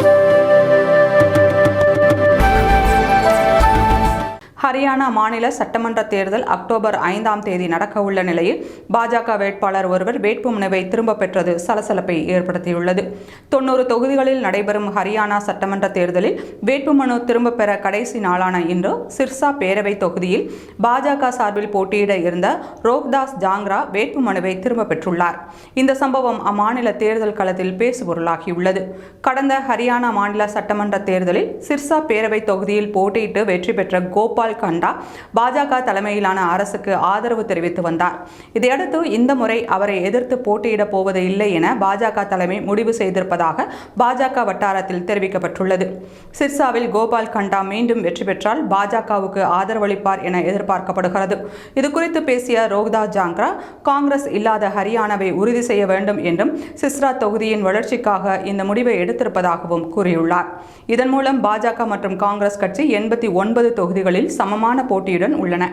Thank you. Haryana மாநில சட்டமன்ற தேர்தல் அக்டோபர் ஐந்தாம் தேதி நடக்கவுள்ள நிலையில் பாஜக வேட்பாளர் ஒருவர் வேட்புமனுவை திரும்பப் பெற்றது சலசலப்பை ஏற்படுத்தியுள்ளது. தொண்ணூறு தொகுதிகளில் நடைபெறும் ஹரியானா சட்டமன்ற தேர்தலில் வேட்புமனு திரும்ப பெற கடைசி நாளான இன்று சிர்சா பேரவை தொகுதியில் பாஜக சார்பில் போட்டியிட இருந்த ரோக்தாஸ் ஜாங்ரா வேட்புமனுவை திரும்பப் பெற்றுள்ளார். இந்த சம்பவம் அம்மாநில தேர்தல் களத்தில் பேசுபொருளாகியுள்ளது. கடந்த ஹரியானா மாநில சட்டமன்ற தேர்தலில் சிர்சா பேரவை தொகுதியில் போட்டியிட்டு வெற்றி பெற்ற கோபால் கண்டா பாஜக தலைமையிலான அரசுக்கு ஆதரவு தெரிவித்து வந்தார். இதையடுத்து இந்த முறை அவரை எதிர்த்து போட்டியிடப் போவது இல்லை என பாஜக தலைமை முடிவு செய்திருப்பதாக பாஜக வட்டாரத்தில் தெரிவிக்கப்பட்டுள்ளது. சிர்சாவில் கோபால் கண்டா மீண்டும் வெற்றி பெற்றால் பாஜகவுக்கு ஆதரவளிப்பார் என எதிர்பார்க்கப்படுகிறது. இதுகுறித்து பேசிய ரோஹ்தா ஜாங்க்ரா காங்கிரஸ் இல்லாத ஹரியானாவை உறுதி செய்ய வேண்டும் என்றும் சிஸ்ரா தொகுதியின் வளர்ச்சிக்காக இந்த முடிவை எடுத்திருப்பதாகவும் கூறியுள்ளார். இதன் மூலம் பாஜக மற்றும் காங்கிரஸ் கட்சி எண்பத்தி ஒன்பது தொகுதிகளில் சமமான போட்டியுடன் உள்ளன.